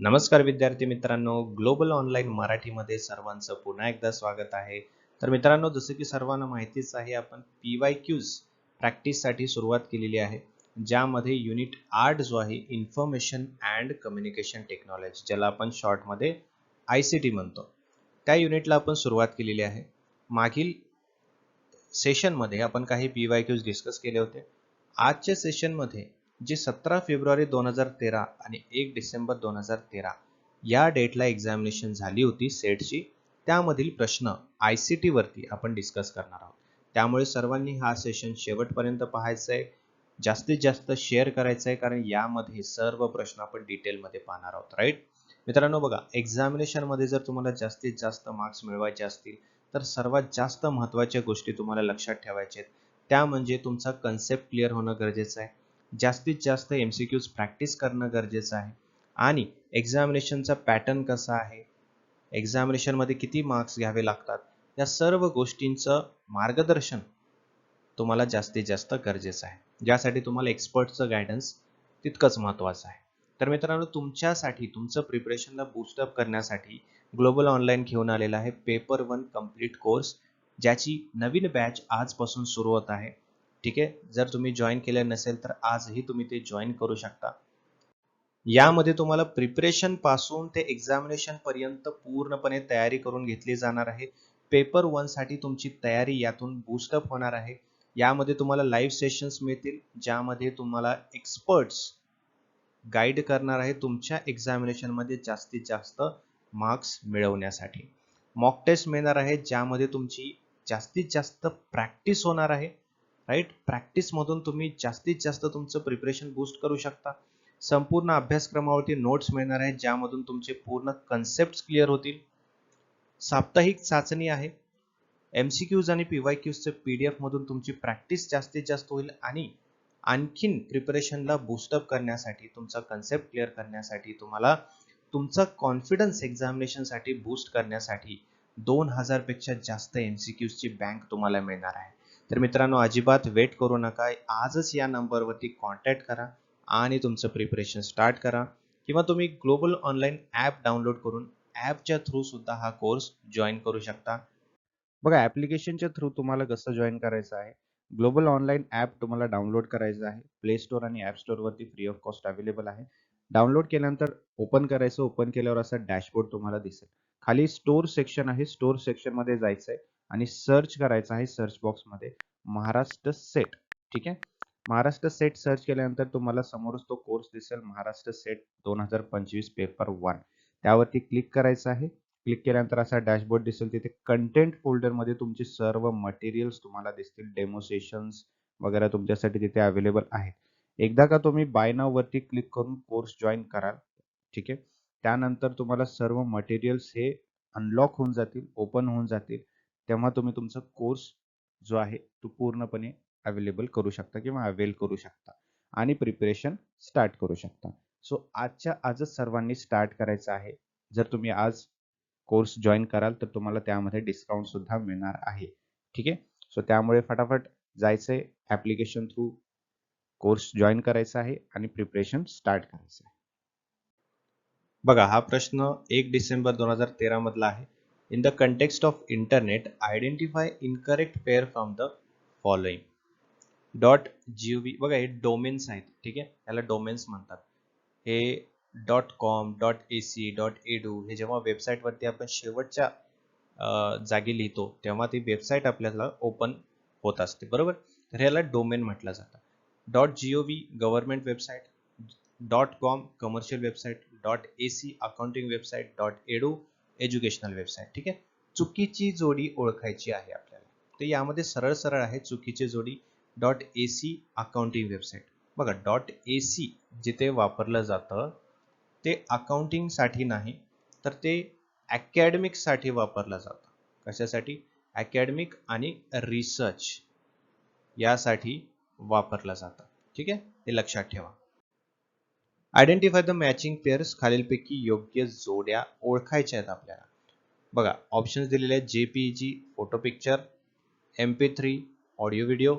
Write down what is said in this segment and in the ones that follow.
नमस्कार विद्यार्थी मित्रांनो. ग्लोबल ऑनलाईन मराठीमध्ये सर्वांचं पुन्हा एकदा स्वागत आहे. तर मित्रांनो जसं की सर्वांना माहितीच आहे आपण पी वाय क्यूज प्रॅक्टिससाठी सुरुवात केलेली आहे. ज्यामध्ये युनिट आठ जो आहे इन्फॉर्मेशन अँड कम्युनिकेशन टेक्नॉलॉजी ज्याला आपण शॉर्टमध्ये आय सी टी म्हणतो. त्या युनिटला आपण सुरुवात केलेली आहे. मागील सेशनमध्ये आपण काही पी वाय क्यूज डिस्कस केले होते. आजच्या सेशनमध्ये जे सतरा फेब्रुवारी दोन हजार तेरा आणि एक डिसेंबर दोन हजार तेरा या डेटला एक्झामिनेशन झाली होती सेटची. त्यामधील प्रश्न आय सी टीवरती आपण डिस्कस करणार आहोत. त्यामुळे सर्वांनी हा सेशन शेवटपर्यंत पाहायचा आहे जास्तीत जास्त शेअर करायचं आहे कारण यामध्ये सर्व प्रश्न आपण डिटेलमध्ये पाहणार आहोत राईट मित्रांनो बघा एक्झामिनेशनमध्ये जर तुम्हाला जास्तीत जास्त मार्क्स मिळवायचे असतील तर सर्वात जास्त महत्त्वाच्या गोष्टी तुम्हाला लक्षात ठेवायच्या आहेत. त्या म्हणजे तुमचा कन्सेप्ट क्लिअर होणं गरजेचं आहे. जास्तीत जास्त एम सी क्यूज प्रॅक्टिस करणं गरजेचं आहे. आणि एक्झामिनेशनचा पॅटर्न कसा आहे? एक्झामिनेशनमध्ये किती मार्क्स घ्यावे लागतात? या सर्व गोष्टींचं मार्गदर्शन तुम्हाला जास्तीत जास्त गरजेचं आहे. ज्यासाठी तुम्हाला एक्सपर्टचं गायडन्स तितकंच महत्त्वाचं आहे. तर मित्रांनो तुमच्यासाठी तुमचं प्रिपरेशनला बूस्टअप करण्यासाठी ग्लोबल ऑनलाईन घेऊन आलेला आहे पेपर वन कंप्लीट कोर्स ज्याची नवीन बॅच आजपासून सुरू होत आहे. ठीक आहे? जर तुम्ही जॉईन केले नसेल तर आजही तुम्ही ते जॉईन करू शकता. यामध्ये तुम्हाला प्रिपरेशनपासून ते एक्झामिनेशन पर्यंत पूर्णपणे तयारी करून घेतली जाणार आहे. पेपर वनसाठी तुमची तयारी यातून बूस्टअप होणार आहे. यामध्ये तुम्हाला लाईव्ह सेशन्स मिळतील ज्यामध्ये तुम्हाला एक्सपर्ट्स गाईड करणार आहे तुमच्या एक्झामिनेशनमध्ये जास्तीत जास्त मार्क्स मिळवण्यासाठी. मॉक टेस्ट मिळणार आहे ज्यामध्ये तुमची जास्तीत जास्त प्रॅक्टिस होणार आहे. राईट प्रॅक्टिसमधून तुम्ही जास्तीत जास्त तुमचं प्रिपरेशन बूस्ट करू शकता. संपूर्ण अभ्यासक्रमावरती नोट्स मिळणार आहेत ज्यामधून तुमचे पूर्ण कन्सेप्ट क्लिअर होतील. साप्ताहिक चाचणी आहे. एम सी क्यूज आणि पी वाय क्यूजचे पी डी एफमधून तुमची प्रॅक्टिस जास्तीत जास्त होईल आणि आणखीन प्रिपरेशनला बूस्टअप करण्यासाठी तुमचा कन्सेप्ट क्लिअर करण्यासाठी तुम्हाला तुमचा कॉन्फिडन्स एक्झामिनेशनसाठी बूस्ट करण्यासाठी दोन हजारपेक्षा जास्त एम सी क्यूजची बँक तुम्हाला मिळणार आहे. तर मित्रांनो अजिबात वेट करू नका. आजच या नंबरवरती कॉन्टॅक्ट करा आणि तुमचं प्रिपरेशन स्टार्ट करा. किंवा तुम्ही ग्लोबल ऑनलाईन ॲप डाउनलोड करून ॲपच्या थ्रू सुद्धा हा कोर्स जॉईन करू शकता. बघा ॲप्लिकेशनच्या थ्रू तुम्हाला कसं जॉईन करायचं आहे? ग्लोबल ऑनलाईन ॲप तुम्हाला डाउनलोड करायचं आहे. प्ले स्टोअर आणि ॲप स्टोअरवरती फ्री ऑफ कॉस्ट अवेलेबल आहे. डाउनलोड केल्यानंतर ओपन करायचं ओपन केल्यावर असा डॅशबोर्ड तुम्हाला दिसेल. खाली स्टोअर सेक्शन आहे. स्टोअर सेक्शनमध्ये जायचं आहे आणि सर्च करायचं आहे सर्च बॉक्समध्ये महाराष्ट्र सेट ठीक आहे? महाराष्ट्र सेट सर्च केल्यानंतर तुम्हाला समोरच तो कोर्स दिसेल. महाराष्ट्र सेट दोन हजार पंचवीस पेपर वन त्यावरती क्लिक करायचं आहे. क्लिक केल्यानंतर असा डॅशबोर्ड दिसेल. तिथे कंटेंट फोल्डरमध्ये तुमचे सर्व मटेरियल्स तुम्हाला दिसतील. डेमो सेशन्स वगैरे तुमच्यासाठी तिथे अवेलेबल आहेत. एकदा का तुम्ही बाय नाव वरती क्लिक करून कोर्स जॉईन कराल ठीक आहे? त्यानंतर तुम्हाला सर्व मटेरियल्स हे अनलॉक होऊन जातील ओपन होऊन जातील. तेव्हा तुम्ही तुमचा कोर्स जो आहे तो पूर्णपणे अवेलेबल करू शकता किंवा अवेल करू शकता आणि प्रिपरेशन स्टार्ट करू शकता. सो आजच्या आजच सर्वांनी स्टार्ट करायचं आहे. जर तुम्ही आज कोर्स जॉईन कराल तर तुम्हाला त्यामध्ये डिस्काउंट सुद्धा मिळणार आहे. ठीक आहे? सो त्यामुळे फटाफट जायचंय ऍप्लिकेशन थ्रू कोर्स जॉईन करायचा आहे आणि प्रिपरेशन स्टार्ट करायचं आहे. बघा हा प्रश्न एक डिसेंबर दोन हजार तेरा मधला आहे. In the context of internet identify incorrect pair from the following dot G O V बघा हे डोमेन्स आहेत ठीक आहे? याला डोमेन्स म्हणतात. हे dot com dot A C dot edu हे जेव्हा वेबसाईटवरती आपण शेवटच्या जागी लिहितो तेव्हा ती वेबसाईट आपल्याला ओपन होत असते बरोबर? तर ह्याला डोमेन म्हटलं जातं. Dot G O V government website dot com commercial website dot A C accounting website dot edu educational website ठीक आहे? चुकीची जोडी ओळखायची आहे आपल्याला. तर यामध्ये सरळ सरळ आहे चुकीची जोडी dot A C accounting website बघा डॉट ए सी जिथे वापरलं जातं ते अकाउंटिंगसाठी नाही तर ते अकॅडमिकसाठी वापरलं जातं. कशासाठी? अकॅडमिक आणि रिसर्च यासाठी वापरलं जातं. ठीक आहे? ते लक्षात ठेवा. आयडेंटिफाय द मॅचिंग पेअर्स खालीलपैकी योग्य जोड्या ओळखायच्या आहेत आपल्याला. बघा ऑप्शन्स दिलेले आहेत. J P G photo picture M P three audio video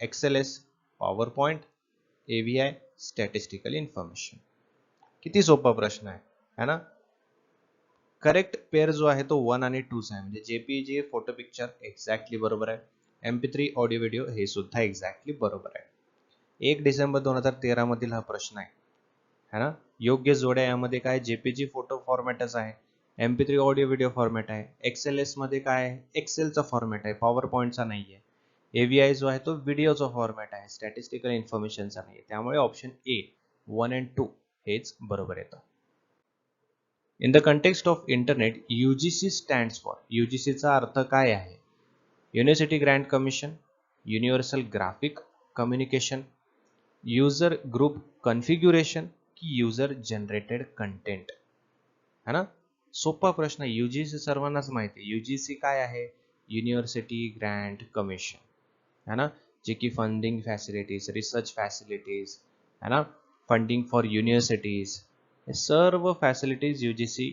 excel S power point A V I statistical information किती सोपा प्रश्न आहे है ना? करेक्ट पेअर जो आहे तो वन आणि टूचा आहे. म्हणजे जेपीजी फोटो पिक्चर एक्झॅक्टली बरोबर आहे. M P three audio video हे सुद्धा एक्झॅक्टली बरोबर आहे. एक डिसेंबर दोन हजार तेरा मधील हा प्रश्न आहे. है ना? योग्य जोड्या यामध्ये काय? जेपीजी फोटो फॉर्मॅटच आहे. M P three audio video format आहे. एक्सेल एसमध्ये काय आहे? एक्सेलचा फॉर्मॅट आहे. पॉवर पॉईंटचा नाही आहे एव्हीआय जो आहे तो व्हिडिओचा फॉर्मॅट आहे. स्टॅटिस्टिकल इन्फॉर्मेशनचा नाही आहे त्यामुळे option A one and two हेच बरोबर येतं. In the context of internet UGC stands for यूजीसीचा अर्थ काय आहे? University grand commission universal graphic communication user group configuration की युजर जनरेटेड कंटेंट है ना? सोपा प्रश्न यूजीसी सर्वांनाच माहिती आहे. यूजीसी काय आहे? युनिव्हर्सिटी ग्रँड कमिशन है ना? जे की फंडिंग फॅसिलिटीज रिसर्च फॅसिलिटीज है ना? फंडिंग फॉर युनिव्हर्सिटीज हे सर्व फॅसिलिटीज यू जी सी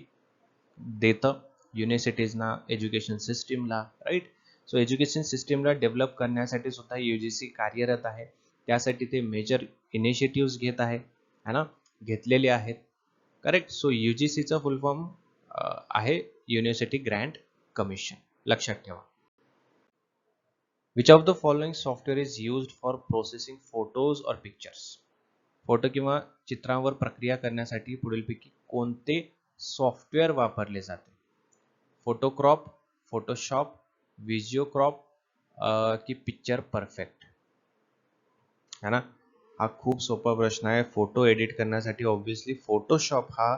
देतं. युनिव्हर्सिटीजना एज्युकेशन सिस्टीमला राईट सो एज्युकेशन सिस्टीमला डेव्हलप करण्यासाठी सुद्धा यू जी सी कार्यरत आहे. त्यासाठी ते मेजर इनिशिएटिव्ह घेत आहे. है ना? घेतलेले आहेत. करेक्ट सो यू जी सीचा फुल फॉर्म आहे युनिव्हर्सिटी ग्रँड कमिशन लक्षात ठेवा. Which of the following software is used for processing photos और पिक्चर्स फोटो किंवा चित्रांवर प्रक्रिया करण्यासाठी पुढीलपैकी कोणते सॉफ्टवेअर वापरले जाते? फोटोक्रॉप फोटोशॉप व्हिजिओक्रॉप की पिक्चर परफेक्ट है ना? हा खूप सोपा प्रश्न आहे. फोटो एडिट करण्यासाठी ऑब्व्हियसली फोटोशॉप हा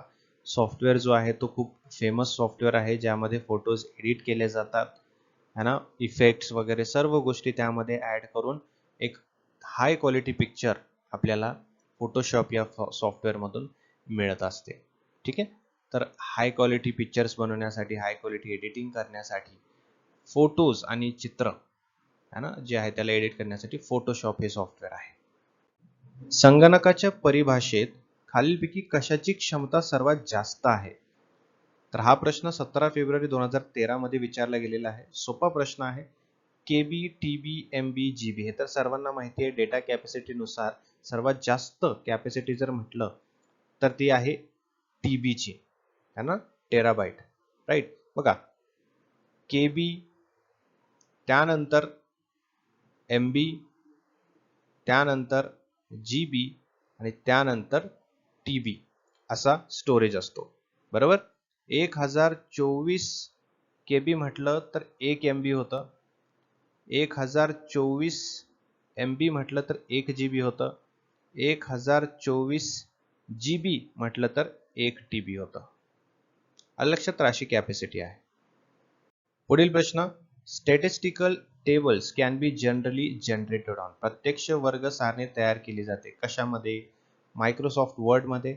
सॉफ्टवेअर जो आहे तो खूप फेमस सॉफ्टवेअर आहे ज्यामध्ये फोटोज एडिट केले जातात. है ना? इफेक्ट्स वगैरे सर्व गोष्टी त्यामध्ये ॲड करून एक हाय क्वालिटी पिक्चर आपल्याला फोटोशॉप या सॉफ्टवेअरमधून मिळत असते. ठीक आहे? तर हाय क्वालिटी पिक्चर्स बनवण्यासाठी हाय क्वालिटी एडिटिंग करण्यासाठी फोटोज आणि चित्र है ना? जे आहे त्याला एडिट करण्यासाठी फोटोशॉप हे सॉफ्टवेअर आहे. संगणकाच्या परिभाषेत खालीलपैकी कशाची क्षमता सर्वात जास्त आहे? तर हा प्रश्न सतरा फेब्रुवारी दोन हजार तेरा मध्ये विचारला गेलेला आहे. सोपा प्रश्न आहे. के बी T B M B G बी हे तर सर्वांना माहिती आहे. डेटा कॅपॅसिटीनुसार सर्वात जास्त कॅपॅसिटी जर म्हटलं तर ती आहे टी बीची है ना? Terabyte right? बघा. के बी त्यानंतर एम बी त्यानंतर जी बी आणि त्यानंतर टी बी असा स्टोरेज असतो. बरोबर? एक हजार चोवीस के बी म्हटलं तर एक एम बी होतं. एक हजार चोवीस एम बी म्हटलं तर एक जी बी होतं. एक हजार चोवीस जी बी म्हटलं तर एक टी बी होतं. अलक्षात राशी कॅपॅसिटी आहे. पुढील प्रश्न statistical tables can be generally generated on प्रत्यक्ष वर्ग सारणी तयार केली जाते. कशामध्ये? मायक्रोसॉफ्ट वर्डमध्ये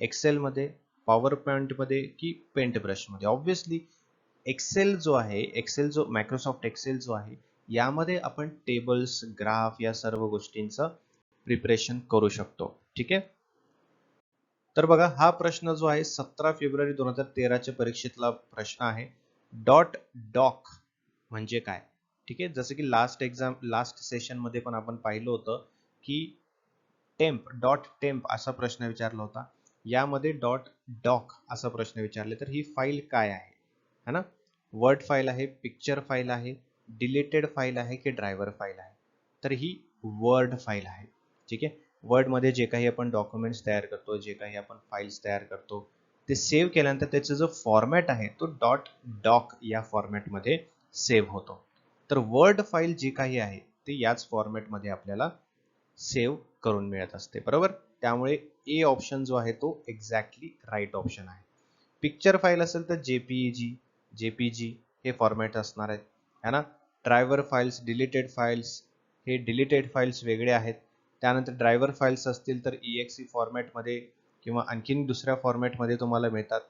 एक्सेलमध्ये पॉवर पॉईंटमध्ये की पेंट ब्रशमध्ये ऑब्व्हियसली एक्सेल जो आहे एक्सेल जो मायक्रोसॉफ्ट एक्सेल जो आहे यामध्ये आपण टेबल्स ग्राफ या सर्व गोष्टींचं प्रिपरेशन करू शकतो. ठीक आहे? तर बघा हा प्रश्न जो आहे सतरा फेब्रुवारी दोन हजार तेराच्या परीक्षेतला प्रश्न आहे. डॉट डॉक म्हणजे काय? ठीक आहे? जसं की लास्ट एक्झाम लास्ट सेशनमध्ये पण आपण पाहिलं होतं की टेम्प डॉट टेम्प असा प्रश्न विचारला होता. यामध्ये डॉट डॉक असा प्रश्न विचारले. तर ही फाईल काय आहे? है ना? वर्ड फाईल आहे पिक्चर फाईल आहे डिलेटेड फाईल आहे की ड्रायव्हर फाईल आहे? तर ही वर्ड फाईल आहे. ठीक आहे? वर्डमध्ये जे काही आपण डॉक्युमेंट्स तयार करतो जे काही आपण फाईल्स तयार करतो ते सेव्ह केल्यानंतर त्याचा जो फॉर्मॅट आहे तो डॉट डॉक या फॉर्मॅटमध्ये सेव्ह होतो. तर वर्ड फाईल जी काही आहे ते याच फॉर्मॅटमध्ये आपल्याला सेव्ह करून मिळत असते. बरोबर? त्यामुळे ए ऑप्शन जो आहे तो एक्झॅक्टली राईट ऑप्शन आहे. पिक्चर फाईल असेल तर जेपीजी जेपीजी हे फॉर्मॅट असणार आहेत है ना? ड्रायव्हर फाईल्स डिलिटेड फाईल्स हे डिलिटेड फाईल्स वेगळे आहेत. त्यानंतर ड्रायव्हर फाईल्स असतील तर ई एक्स फॉर्मॅटमध्ये किंवा आणखीन दुसऱ्या फॉर्मॅटमध्ये तुम्हाला मिळतात.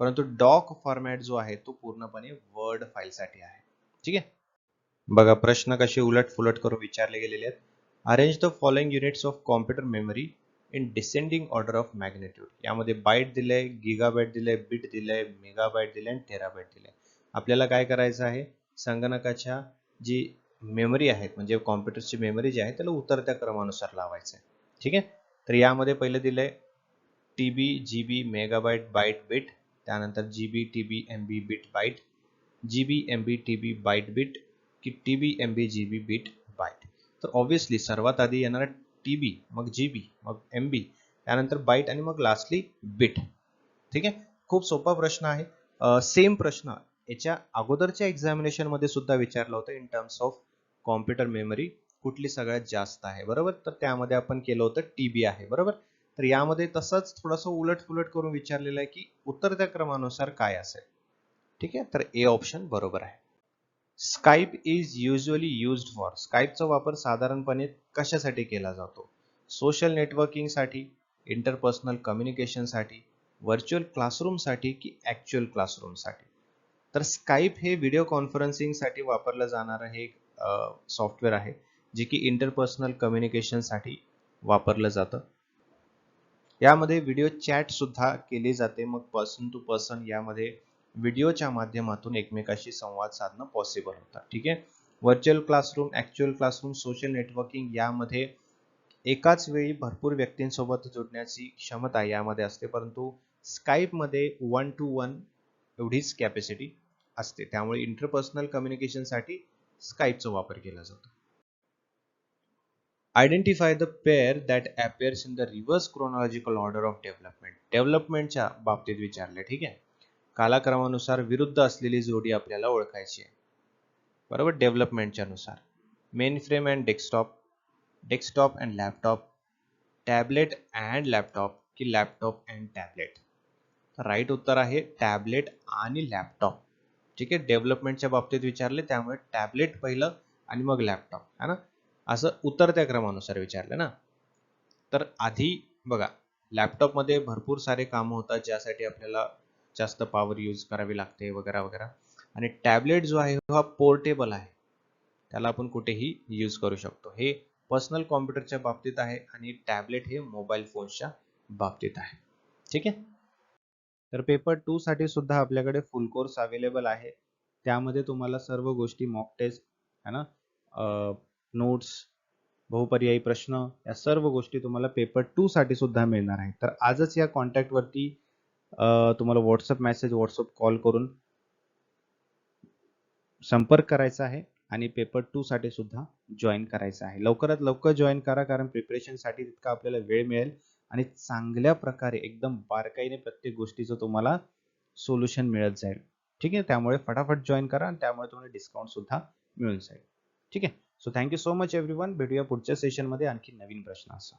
परंतु डॉक फॉर्मॅट जो आहे तो पूर्णपणे वर्ड फाईलसाठी आहे. ठीक आहे? बघा प्रश्न कसे उलट फुलट करून विचारले गेलेले आहेत. Arrange the following units of computer memory in descending order of magnitude यामध्ये बाईट दिलंय गिगाबाईट दिलंय बिट दिलंय मेगाबाईट दिलंय आणि टेराबाईट दिलंय. आपल्याला काय करायचं आहे? संगणकाच्या जी मेमरी आहेत म्हणजे कॉम्प्युटरची मेमरी जी आहे त्याला उतरत्या क्रमानुसार लावायचं आहे. ठीक आहे? तर यामध्ये पहिलं दिलंय T B G B megabyte byte bit त्यानंतर G B T B M B bit byte G B M B T B byte bit की T B M B G B bit byte तर obviously सर्वात आधी येणार T बी मग G B मग M बी त्यानंतर bite आणि मग लास्टली बिट ठीक आहे? खूप सोपा प्रश्न आहे. सेम प्रश्न याच्या अगोदरच्या एक्झामिनेशनमध्ये सुद्धा विचारलं होतं in terms of computer memory कुठली सगळ्यात जास्त आहे. बरोबर? तर त्यामध्ये आपण केलं होतं टी बी आहे. बरोबर? तर यामध्ये तसंच थोडंसं उलट पुलट करून विचारलेलं आहे की उतरत्या क्रमानुसार काय असेल? ठीक आहे? तर ए ऑप्शन बरोबर आहे. Skype is usually used for स्काईपचा वापर साधारणपणे कशासाठी केला जातो? सोशल नेटवर्किंगसाठी इंटरपर्सनल कम्युनिकेशनसाठी व्हर्च्युअल क्लासरूमसाठी की ॲक्च्युअल क्लासरूमसाठी तर स्काईप हे व्हिडिओ कॉन्फरन्सिंगसाठी वापरलं जाणारं हे एक सॉफ्टवेअर आहे जे की इंटरपर्सनल कम्युनिकेशनसाठी वापरलं जातं. यामध्ये व्हिडिओ चॅट सुद्धा केली जाते. मग पर्सन टू पर्सन यामध्ये व्हिडिओच्या माध्यमातून एकमेकाशी संवाद साधणं पॉसिबल होतं. ठीक आहे? Virtual classroom actual classroom social networking यामध्ये एकाच वेळी भरपूर व्यक्तींसोबत जोडण्याची क्षमता यामध्ये असते. परंतु स्काईपमध्ये वन टू वन एवढीच कॅपॅसिटी असते. त्यामुळे इंटरपर्सनल कम्युनिकेशनसाठी स्काईपचा वापर केला जातो. Identify the pair that appears in the reverse chronological order of development डेव्हलपमेंटच्या बाबतीत विचारले ठीक आहे? कालाक्रमानुसार विरुद्ध असलेली जोडी आपल्याला ओळखायची आहे. बरोबर? डेव्हलपमेंटच्या नुसार. Mainframe and desktop desktop and laptop tablet and laptop की लॅपटॉप अँड टॅबलेट. राईट उत्तर आहे टॅबलेट आणि लॅपटॉप. ठीक आहे? डेव्हलपमेंटच्या बाबतीत विचारले त्यामुळे टॅबलेट पहिलं आणि मग लॅपटॉप. है ना? असं उतरत्या क्रमानुसार विचारलं ना? तर आधी बघा लॅपटॉपमध्ये भरपूर सारे कामं होतात ज्यासाठी आपल्याला जास्त पॉवर यूज करावी लागते वगैरे वगैरे. आणि टॅबलेट जो आहे हा पोर्टेबल आहे. त्याला आपण कुठेही यूज करू शकतो. हे पर्सनल कॉम्प्युटरच्या बाबतीत आहे आणि टॅबलेट हे मोबाईल फोन्सच्या बाबतीत आहे. ठीक आहे? तर पेपर टू साठी सुद्धा आपल्याकडे फुल कोर्स अवेलेबल आहे. त्यामध्ये तुम्हाला सर्व गोष्टी मॉक टेस्ट है ना? नोट्स बहुपर्यायी प्रश्न या सर्व गोष्टी तुम्हाला पेपर टू साठी सुद्धा मिळणार आहे. तर आजच या कॉन्टॅक्ट वरती तुम्हाला व्हॉट्सअप मेसेज व्हॉट्सअप कॉल करून संपर्क करायचा आहे आणि पेपर टू साठी सुद्धा जॉईन करायचं आहे. लवकरात लवकर जॉईन करा कारण प्रिपरेशनसाठी तितका आपल्याला वेळ मिळेल आणि चांगल्या प्रकारे एकदम बारकाईने प्रत्येक गोष्टीचं तुम्हाला सोल्युशन मिळत जाईल. ठीक आहे? त्यामुळे फटाफट जॉईन करा आणि त्यामुळे तुम्हाला डिस्काउंट सुद्धा मिळून जाईल. ठीक आहे? So thank you so much everyone भेटूया पुढच्या सेशनमध्ये आणखी नवीन प्रश्न असा.